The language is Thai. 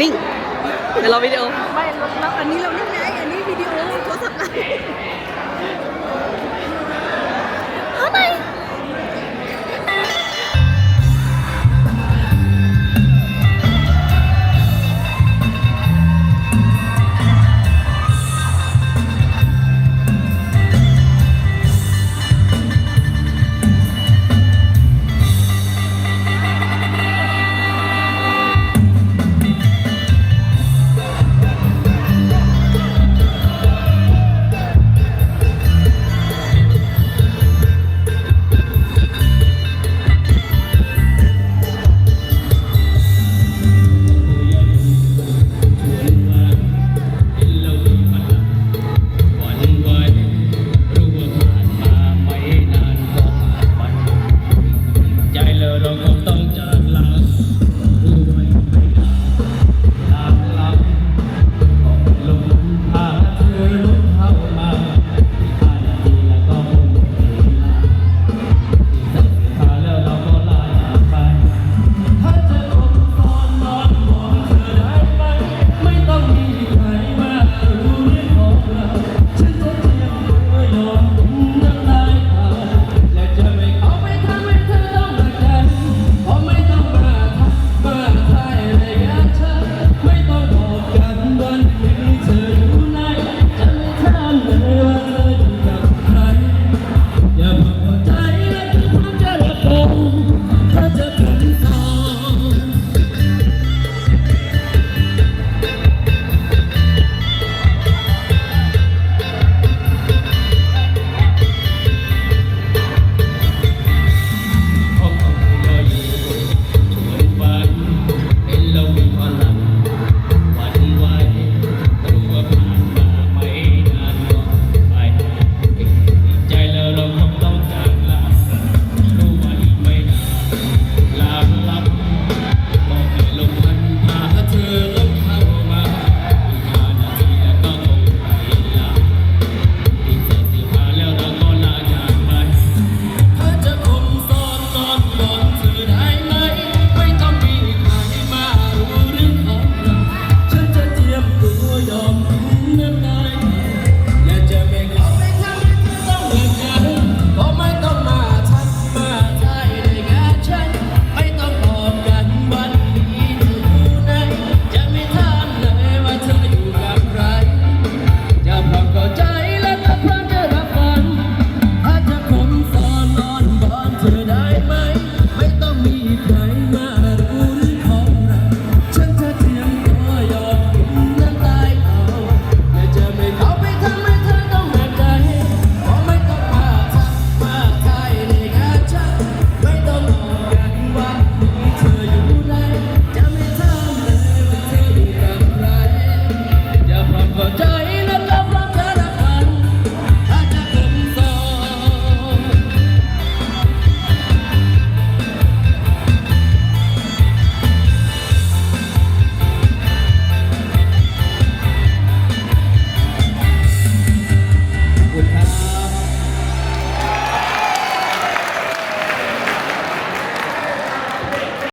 นิ่งเดี๋ยวเราวิดีโอไม่แล้วอันนี้เรานิ่งไงอันนี้วิดีโอโทรศัพท์ไลน์